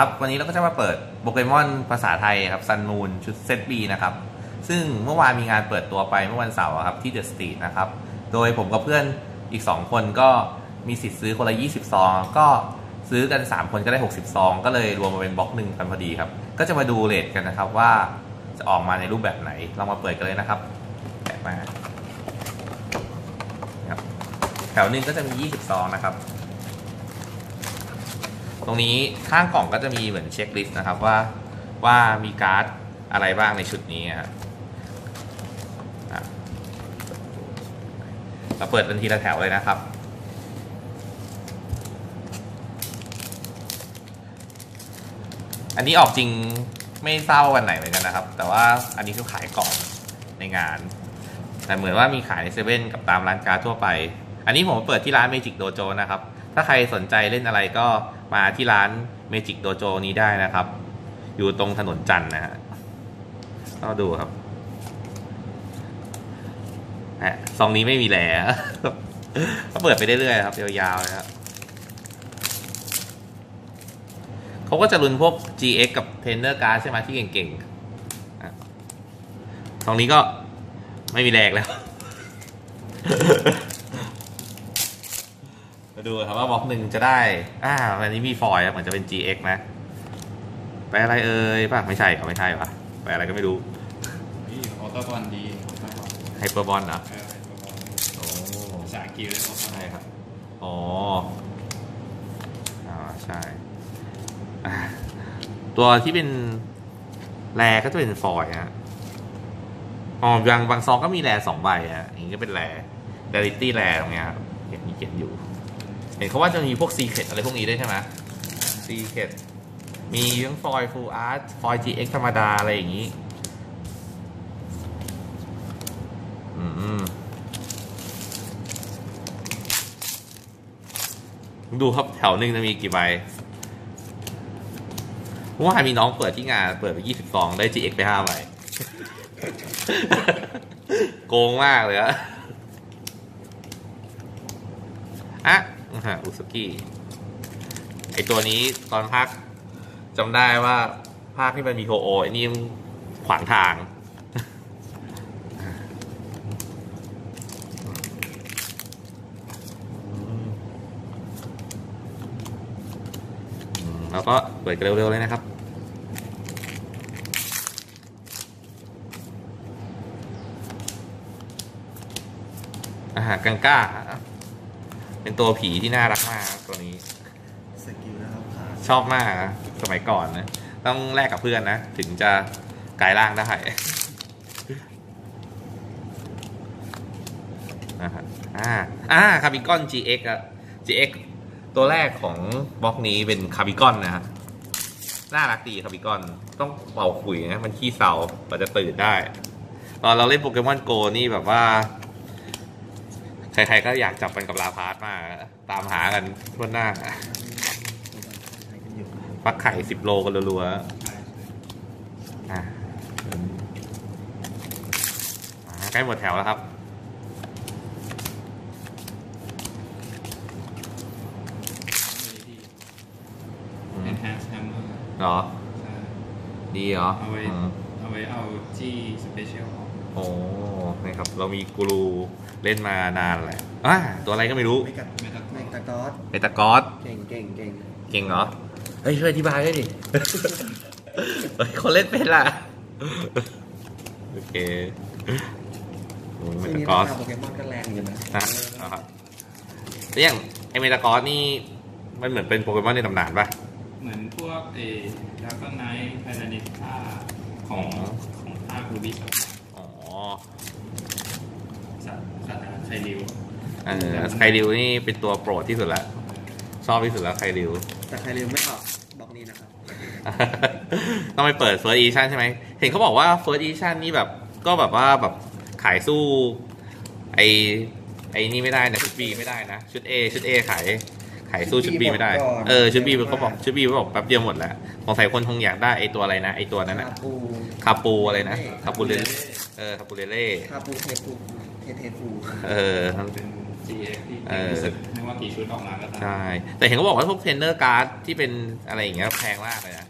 ครับวันนี้เราก็จะมาเปิดโปเกมอนภาษาไทยครับซันมูนชุดเซตบีนะครับ ซึ่งเมื่อวานมีงานเปิดตัวไปเมื่อวันเสาร์ครับที่เดอะสตรีทนะครับ โดยผมกับเพื่อนอีก 2 คนก็มีสิทธิ์ซื้อคนละ 20 ซอง ก็ซื้อกัน 3 คนก็ได้ 60 ซอง ก็เลยรวมมาเป็นบล็อกหนึ่งกันพอดีครับ ก็จะมาดูเรทกันนะครับว่าจะออกมาในรูปแบบไหนเรามาเปิดกันเลยนะครับแกะมาครับแถวหนึ่งก็จะมี 20 ซองนะครับ ตรงนี้ข้างกล่องก็จะมีเหมือนเช็คลิสต์นะครับว่าว่ามีการ์ดอะไรบ้างในชุดนี้ครับเราเปิดเป็นทีละแถวเลยนะครับ อันนี้ออกจริงไม่ทราบว่าวันไหนเหมือนกันนะครับ แต่ว่าอันนี้คือขายกล่องในงาน แต่เหมือนว่ามีขายในเซเว่นกับตามร้านการ์ดทั่วไป อันนี้ผมเปิดที่ร้านเมจิกโดโจนะครับ ถ้าใครสนใจเล่นอะไรก็ มาที่ร้านเมจิกโดโจนี้ได้นะครับ อยู่ตรงถนนจันนะฮะก็ดูครับอะซองนี้ไม่มีแหล่ก็เปิดไปเรื่อยๆครับ ยาวๆเลยครับเขาก็จะรุนพวก GX กับเทนเนอร์การ์ใช่ไหมที่เก่งๆอะซองนี้ก็ไม่มีแหลกแล้ว มาดูครับว่าบล็อกหนึ่งจะได้ อ่าอันนี้มีฟอยล์ครับเหมือนจะเป็น GX นะ ไปอะไรเอ่ยป่ะ ไม่ใช่เหรอไม่ใช่ป่ะ ไปอะไรก็ไม่รู้นี่ออโต้บอลดีออโต้บอลไฮเปอร์บอลเหรอเออไอโต้บอลโอ้ภาษาอังกฤษเลยออโต้บอใช่ลครับ อ๋ออ่าใช่อ่าตัวที่เป็นแรก็จะเป็นฟอยล์ฮะอ๋อบางบางซองก็มีแรสองใบฮะอย่างนี้ก็เป็นแรเดลิตี้แรตรงเนี้ยครับเห็นมีเขียนอยู่ เห็นเขาว่าจะมีพวกซีเคดอะไรพวกนี้ด้วยใช่ไหมซีเคดมีทั้งฟอยล์ฟูลอาร์ตฟอยล์ GX ธรรมดา อะไรอย่างนี้ อืมดูครับแถวหนึ่งจะมีกี่ใบเมื่อวานมีน้องเปิดที่งาน เปิดไปยี่สิบสองได้ GX ไปห้าใบโกงมากเลยอะอะอ่า ฮะอุสกี้ไอตัวนี้ตอนพักจำได้ว่าภาคที่มันมีโฮโอไอ้นี่ขวางทาง แล้วก็เปิดเร็วๆเลยนะครับอาหารกังก้า เป็นตัวผีที่น่ารักมากครับตัวนี้ สกิลนะครับผ่านชอบมากนะสมัยก่อนนะ ต้องแลกกับเพื่อนนะ ถึงจะกลายร่างได้นะฮะอ่าอ่าคาบิกอน GX อะ GX ตัวแรกของบล็อกนี้เป็นคาบิกอนนะฮะน่ารักดีคาบิกอนต้องเป่าขุยนะ มันขี้เศร้ากว่าจะตื่นได้ ตอนเราเล่นโปเกมอนโกนี่แบบว่า ใครๆก็อยากจับมันกับลาพาร์ตมากอะตามหากันทั่วหน้าใช้กันอยู่ฟักไข่สิบโลกันรัวๆอะอ่าใกล้หมดแถวแล้วครับอืมเอ็นแฮนซ์แฮมเมอร์เหรอ ดีเหรอ เอาไว้อืมเอาไว้เอาจี้สเปเชียลโอ้นี่ครับ เรามีกูรู เล่นมานานแหละอ่าตัวอะไรก็ไม่รู้ไม่กัดไม่ต้องไม่ตะกอสเมตากอสเก่งเก่งเก่งเก่งเหรอ เฮ้ย ช่วยอธิบายด้วยดิ เฮ้ยคนเล่นเป็นล่ะ โอเคโอ้ยเมซึ่งตานี้กอราสคาโปเกมอนก็แรงอยู่นะนะนะครับแล้วอย่างไอเมตากอสนี่มันเหมือนเป็นโปเกมอนในตำนานปะเหมือนพวกเอดราก้อนไนท์ไพรานิท่าของของภาครูบิส อ๋อ สัตว์สัตว์อะ ไรไคริวเออไคริวนี่เป็นตัวโปรดที่สุดละชอบที่สุดแล้วไคริวแต่ใครลืมไม่ออกบล็อกนี้นะครับ ต้องไปเปิด First Edition ใช่ไหมเห็นเขาบอกว่า First Edition นี่แบบก็แบบว่าแบบขายสู้ ไอไอนี่ไม่ได้นะชุด B ไม่ได้นะชุด A ชุด A ขายขายสู้ชุด B ไม่ได้ เออชุด B เขาบอกชุด B เขาบอกแป๊บเดียวหมดแล้วสงสัยคนคงอยากได้ไอตัวอะไรนะไอตัวนั้นอะคาปูคาปูอะไรนะคาปูเลเล่เออคาปูเลเล่คาปูเทปู เทเทฟูเออเป็น GX ที่เอเก่งอที่สุดไม่ว่ากี่ชุดออกมาก็ตามใช่ แต่เห็นเขาบอกว่าพวกเทรนเนอร์การ์ดที่เป็นอะไรอย่างเงี้ยแพงมากเลยนะ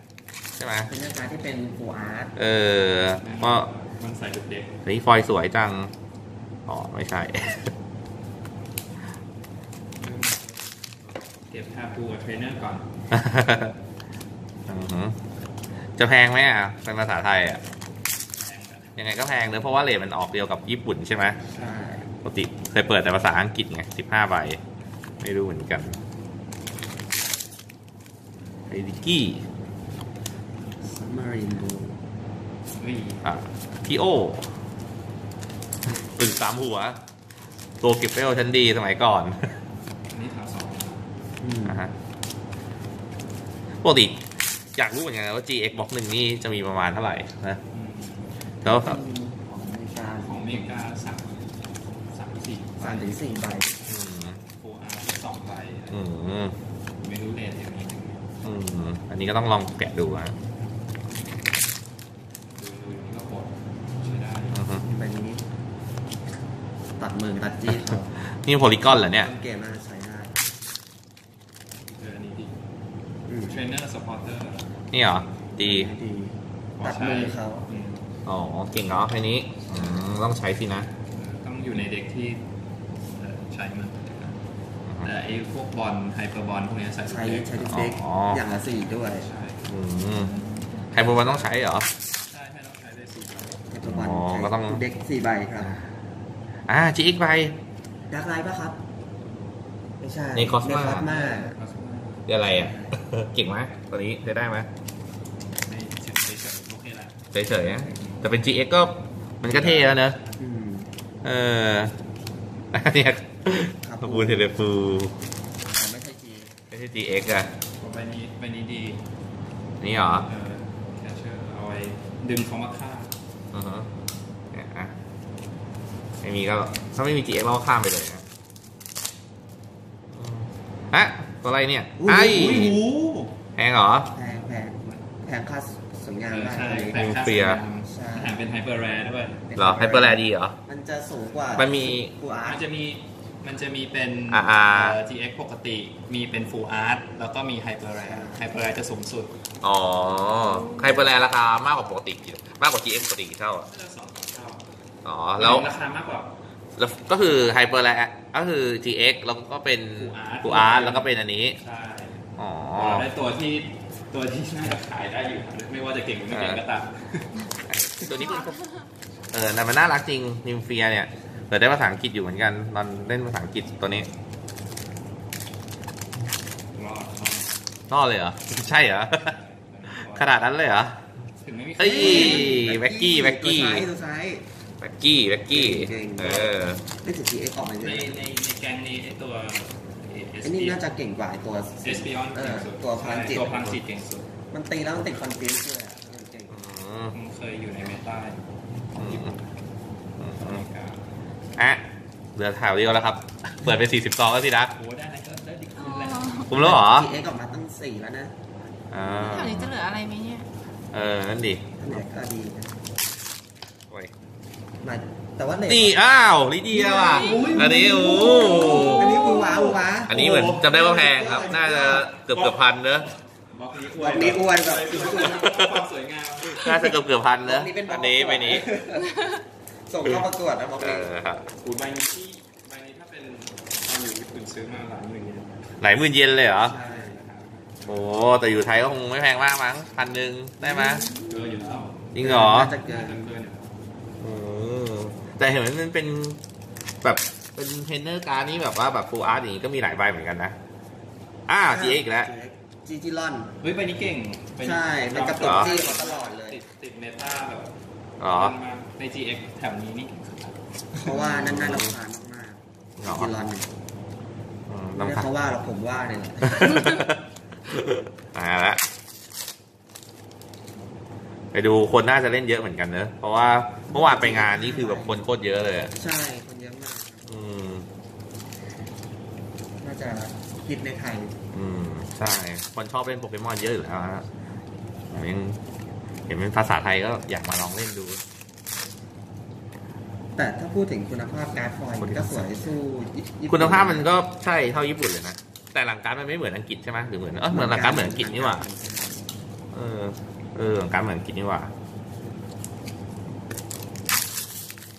ใช่ไหมเป็นเนื้อการที่เป็นฟูอาร์ตเออเพราะมันใส่ทุกเด็กเฮ้ยฟอยล์สวยจัง อ๋อ ไม่ใช่เก็บทาปูกับเทรนเนอร์ก่อนอือหือจะแพงไหมอะเป็นภาษาไทยอะแพงแบบ ยังไงก็แพงเนอะเพราะว่าเลทมันออกเดียวกับญี่ปุ่นใช่ไหมใช่ปกติเคยเปิดแต่ภาษาอังกฤษไงสิบห้าใบ ไม่รู้เหมือนกันไอดิกี้ซัมมารีนบูเฮ้ยอะพี่โอปึกสามหัว ตัวเก็บเปลชั้นดีสมัยก่อนอันนี้ทำสองอืมนะฮะปกติอยากรู้เหมือนกันนะว่า GX Box หนึ่งนี่จะมีประมาณเท่าไหร่นะอืม แล้วของอเมริกาของอเมริกาสามสามสี่สามถึงสี่ใบอืมโฟอาร์สองใบอืมไม่รู้เลนอย่างนี้อืมอันนี้ก็ต้องลองแกะดูนะดูดูอย่างนี้ก็โหดใช้ได้อือฮึใบนี้ ตัดมือตัดจี๊ดนี่โพลีกอนเหรอเนี่ยต้นเกมน่าจะใช้ได้เอออันนี้ดีอืมเทรนเนอร์สปอร์เตอร์นี่เหรอ ดีดีตัดมือเขา อ๋อเก่งเนาะแค่นี้อืมต้องใช้สินะ ต้องอยู่ในเด็กที่เอ่อใช้มันแต่ไอ้พวกบอลไฮเปอร์บอลพวกเนี้ยใส่ทุกใช้เด็กใช้ทุกเด็กอ๋ออ อย่างละสี่ด้วยใช่อืมไฮโบวันต้องใช้เหรอ ใช่ไม่ต้องใช้ได้สี่ใบปัจจุบันอ๋อใช้ก็ต้องทุกเด็กสี่ใบครับอ่า GX ไป ดักไลท์ป่ะครับ ไม่ใช่ใน Cosma คอสมาเรียกอะไรอะ เก่งไหมตัวนี้ใช้ได้ไหมไม่เฉยๆโอเคละเฉยๆนะ แต่เป็น GX ก็มันก็เท่แล้วเนอะอืมเออเนี่ยครับขบูนเทเลฟูแต่ไม่ใช่จีไม่ใช่ GX อะใบนี้ใบนี้ดีนี่เหรอเออแคชเชอร์เอาไว้ดึงเขามาฆ่าอือฮะเนี่ยอะไม่มีก็ถ้าไม่มี GX เราก็ข้ามไปเลยนะอืมฮะตัวอะไรเนี่ยอุ้ยไอ้อุ้ยแพงเหรอแพงแพงแพงค่าส วยงามเออมากใช่เลย แต่ค่าเฟียร์ใช่ อาหารเป็นไฮเปอร์แรร์ด้วย เหรอไฮเปอร์แลดีเหรอ มันจะสูงกว่ามันมีฟูอาร์มัตนจะมีมันจะมีเป็นอ่าอ่าเอ่อ GX ปกติ มีเป็น Full Art แล้วก็มีไฮเปอร์แรร์ไฮเปอร์แรร์จะสูงสุดอ๋อไฮเปอร์แลราคามากกว่าปกติกี่มากกว่า GX ปกติกี่เท่าอะก็จะสองสามเท่าอ๋อแล้วราคามากกว่า แล้วก็คือไฮเปอร์แลก็คือ GX แล้วก็เป็น Full Art Full Art แล้วก็เป็นอันนี้ ใช่อ๋อเราได้ตัวที่ ตัวที่น่าจะขายได้อยู่ ไม่ว่าจะเก่งหรือไม่เก่งก็ตามตัวนี้คุณเออแต่มันน่ารักจริงนิมเฟียเนี่ยเปิดได้ภาษาอังกฤษอยู่เหมือนกันตอนเล่นภาษาอังกฤษตัวนี้รอดรอดนอเลยเหรอ ใช่เหรอ ขนาดนั้นเลยเหรอถึงไม่มีเอ้ยแบ็กกี้แบ็กกี้ตัวซ้ายตัวซ้ายแบ็กกี้แบ็กกี้เก่งๆเออไม่ถึง GX ออกมาเยในอะในในแกงนี้ไอตัวไอ้นี่น่าจะเก่งกว่าไอ้ตัวเอสปิออนเอเก่องสุดตัวพลังจิตตัวพลังจิตเก่งสุด มันตีแล้วมันติดคอนฟิวส์ด้วยอะเก่งอืมผมเคยอยู่ในเมตาของอืญี่มปุ่นอืมอเมริกาอะเหลือแถวเดียวแล้วครับ เปิดไปสี่สิบซองแล้วสินะโอ้ได้นะก็ได้ดิคุณแล้วคุ้มแล้วเหรอ GX ออกมาตั้งสี่แล้วนะอ่าแถวนี้จะเหลืออะไรไหมเนี่ย เออ นั่นดิอันไหนก็ดีนะโอ้ย มาแต่ว่าเลทนี่อ้าวลิเดียว่ะอันนี้โอ้อันนี้อูว้าอูว้าอันนี้เหมือนจำได้ว่าแพงครับ น่าจะเกือบเกือบพันเนอะบล็อกนี้อบวอยกนี้อวยแบบความสวยงามน่าจะเกือบเกือบพันเนอะบล็กเป็นบล็อักนนี้ไปนี้ ส่งเข้าประกวดนะบล็อกเอนี้อครับอูใบนี้ที่ใบนี้ถ้าเป็นตอนอยู่ญี่ปุ่นซื้อมาหลายหมื่นเยนหลายหมื่นเยนเลยเหรอใช่โอ้แต่อยู่ไทยก็คงไม่แพงมากมั้งพันหนึ่งได้ไหมยเกินอยู่แล้วจริงเหรอน่าจะเกิเกินนเกินอยู่แล้วอืม แต่เห็นมันเป็นแบบเป็นเทรนเนอร์การดนี่แบบว่าแบบฟูลอาร์ตอย่างนี้ก็มีหลายใบเหมือนกันนะ อ่า GX อีกแล้ว จีจีลอน เฮ้ยใบนี้เก่งใบนี้ใช่เป็นกระตุกจี้มาตลอดเลย ติดติดเมตาแบบอ๋อ มันมาใน GX แถวนี้นี่เก่งสุดละเพราะว่านั่นน่ารำคาญมากเหรอๆจีจีลอนเนี่ยอืมไม่ลำได้พัง เขาว่าหรอกผมว่าเนี่ยแหละ มาแล้ว ไปดูคนน่าจะเล่นเยอะเหมือนกันเนอะเพราะว่าเมื่อวานไปงานนี่คือแบบคนโคตรเยอะเลยอะใช่ คนเยอะมาก อืม น่าจะฮิตในไทย อืม ใช่ คนชอบเล่นโปเกมอนเยอะอยู่แล้วฮะผมยังเห็นเป็นภาษาไทยก็อยากมาลองเล่นดู แต่ถ้าพูดถึงคุณภาพการ์ดฟอยล์มันก็สวยสู้ญี่ปุ่คุณภาพมันก็ใช่เท่าญี่ปุ่นเลยนะ แต่หลังการดมันไม่เหมือนอังกฤษใช่ไหมหรือเหมือนเออเหมือนหลังการดเหมือนอังกฤษนี่หว่า เออ เออหลังการดเหมือนอังกฤษนี่หว่า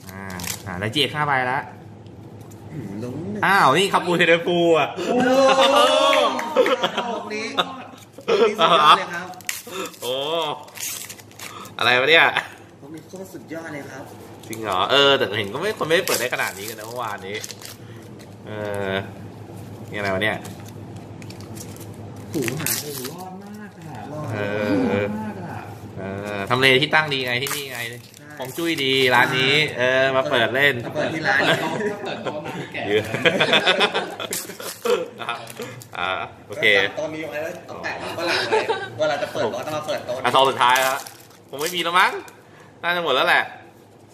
อ่าอ่าแล้วจีค่าใบละอืมลุ้งหนึ่งอ้าว นี่คาปูเทเดฟูอะโอ้โหพวกนี้พวกนี้สุดยอดเลยครับ โอ้ อะไรวะเนี่ยพวกนี้โคตรสุดยอดเลยครับ จริงเหรอ เออ แต่เห็นก็ไม่คนไม่ได้เปิดได้ขนาดนี้กันนะเมื่อวานนี้ เออนี่อะไรวะเนี่ยหูหาโอ้โหรอดมากอะรอดเอรอ อดมากอะเออทำเลที่ตั้งดีไงที่นี่ไงของจุ้ยดีร้านนี้ เออมาเปิดเล่นมาเปิดที่ร้านเปิดโต๊ะถ้าเปิดโต๊ะมาพี่แก่ยืนอ่าโอเคตอนนี้ไว้แล้วต้องแตะฝรั่งเลยเวลาจะเปิดโต๊ะต้องมาเปิดโต๊ะอะซองสุดท้ายแล้วผมไม่มีแล้วมั้งน่าจะหมดแล้วแหละ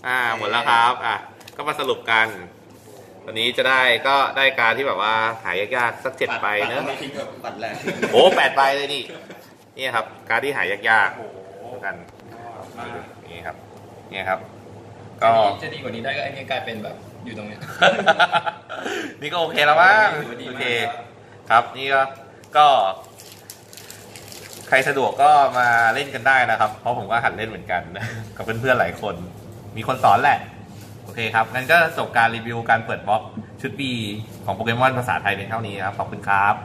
อ่าหมดแล้วครับ อะก็มาสรุปกันวันนี้จะได้ก็ได้การที่แบบว่าหายากๆสักเจ็ดใบเนอะทิ้งแบบปัดแรงโอ้แปดใบเลยนี่นี่ครับ การดที่หายากโอ้โหๆ กันมากนี่ครับนี่ครับ ก็จะดีกว่านี้ได้ก็ไอ้นี่กลายเป็นแบบอยู่ตรงเนี้ยนี่ก็โอเคแล้วมั้งถือว่าดีโอมากเค ครับนี่ก็ก็ใครสะดวกก็มาเล่นกันได้นะครับ เพราะผมก็หัดเล่นเหมือนกัน กับเพื่อนๆหลายคน มีคนสอนแหละ โอเคครับ งั้นก็จบการรีวิวการเปิดบล็อกชุดบีของโปเกมอนภาษาไทยเป็นเท่านี้ครับ ขอบคุณครับ